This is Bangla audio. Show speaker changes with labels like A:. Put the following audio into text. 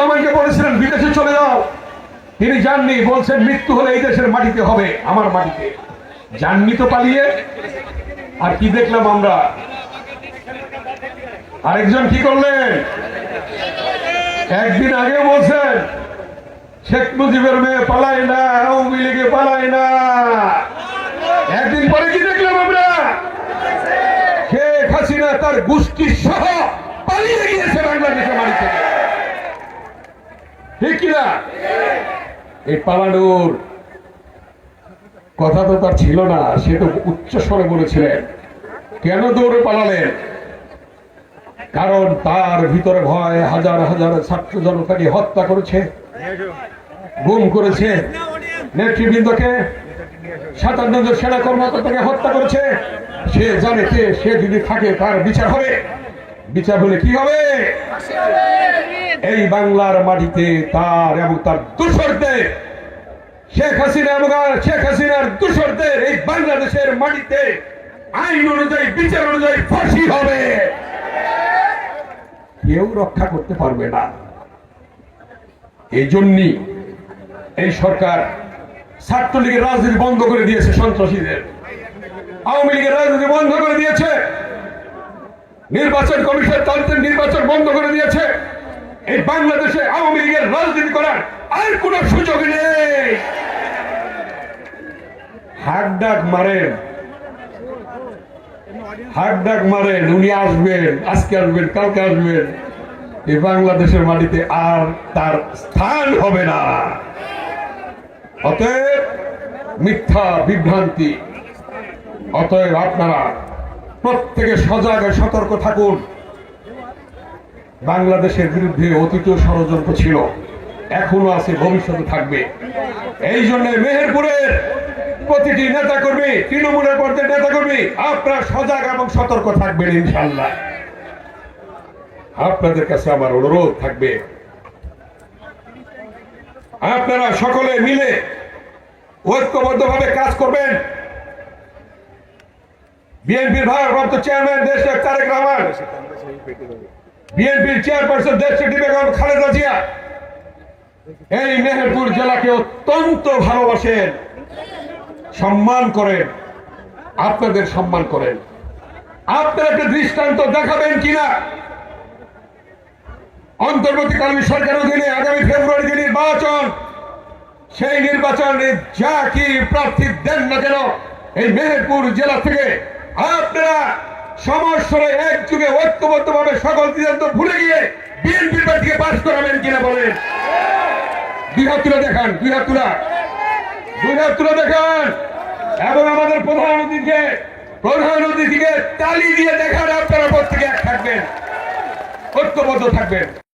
A: রহমানকে বলেছিলেন, বিদেশে চলে যাও। তিনি যাননি, বলছেন, মৃত্যু হলে এই দেশের মাটিতে হবে, আমার মাটিতে। যাননি তো পালিয়ে। আর কি দেখলাম আমরা? আরেকজন কি করলেন? একদিন আগে বলছেন, শেখ মুজিবের মেয়ে পালায় না, আওয়ামী লীগে পালায় না। একদিন পরে কি দেখলাম আমরা? শেখ হাসিনা তার গোষ্ঠী সহ পালিয়ে গিয়েছে বাংলাদেশের বাড়ি থেকে ঠিক কিনা? এই পালানোর কথা তো তার ছিল না, সে তো উচ্চ স্বরে বলেছিলেন, কেন দৌড়ে পালালেন? কারণ তার ভিতরে ভয়, হাজার হাজার ছাত্র জনতাকে হত্যা করেছে, গুম করেছে, নেতৃবৃন্দকে সাতান্ন সেনা কর্মকর্তাকে হত্যা করেছে। সে জানে সে যদি থাকে, তার বিচার হবে। বিচার হলে কি হবে? এই বাংলার মাটিতে তার এবং তার দূষরদের, শেখ হাসিনা এবং শেখ হাসিনার দূষরদের এই বাংলাদেশের মাটিতে আইন অনুযায়ী, বিচার অনুযায়ী ফাঁসি হবে। কেউ রক্ষা করতে পারবে না। এই জন্যই এই সরকার ছাত্রলীগের রাজনীতি বন্ধ করে দিয়েছে সন্ত্রাসীদের। আওয়ামী লীগের রাজনীতি বন্ধ করে দিয়েছে। নির্বাচন কমিশন তাদের নির্বাচন বন্ধ করে দিয়েছে। এই বাংলাদেশে আওয়ামী লীগের রাজনীতি করার আর কোন সুযোগ নেই। ডাক মারেন। ডাক মারেন, উনি আসবেন, আজকে আসবেন, কালকে আসবেন। এই বাংলাদেশের মাটিতে আর তার স্থান হবে না। অতএব মিথ্যা বিভ্রান্তি, অতএব আপনারা প্রত্যেকে সজাগ সতর্ক থাকুন। বাংলাদেশের বিরুদ্ধে অতীত ষড়যন্ত্র ছিল, এখনও আছে, ভবিষ্যতে থাকবে। এই জন্য মেহেরপুরের প্রতিটি নেতা কর্মী তৃণমূলের পর্যায়ে নেতা কর্মী আপনারা সজাগ এবং সতর্ক থাকবেন ইনশাল্লাহ আপনাদের কাছে আমার অনুরোধ থাকবে, আপনারা সকলে মিলে ঐক্যবদ্ধভাবে কাজ করবেন। বিএনপির ভারপ্রাপ্ত চেয়ারম্যান দেশ তারেক রহমান, বিএনপির চেয়ারপারসন দেশ খালেদা জিয়া। এই মেহেরপুর জেলাকে অত্যন্ত ভালোবাসেন, সম্মান করেন, আপনাদের সম্মান করেন। আপনারা একটা দৃষ্টান্ত দেখাবেন কিনা? অন্তর্বর্তীকালীন সরকার অধীনে আগামী ফেব্রুয়ারি যে নির্বাচন, সেই নির্বাচনে যা কি প্রার্থী দেন না কেন, এই মেহেরপুর জেলা থেকে আপনারা সমস্যরে এক যুগে ঐক্যবদ্ধ ভাবে সকল সিদ্ধান্ত ভুলে গিয়ে বিএনপির প্রার্থীকে পাশ করাবেন কিনা বলেন। দুই হাত তুলে দেখান, দুই হাত তুলা। দুই হাত তুলে দেখান। এবং আমাদের প্রধান অতিথিকে প্রধান অতিথিকে তালি দিয়ে দেখান আপনারা প্রত্যেকে এক থাকবেন। ঐক্যবদ্ধ থাকবেন।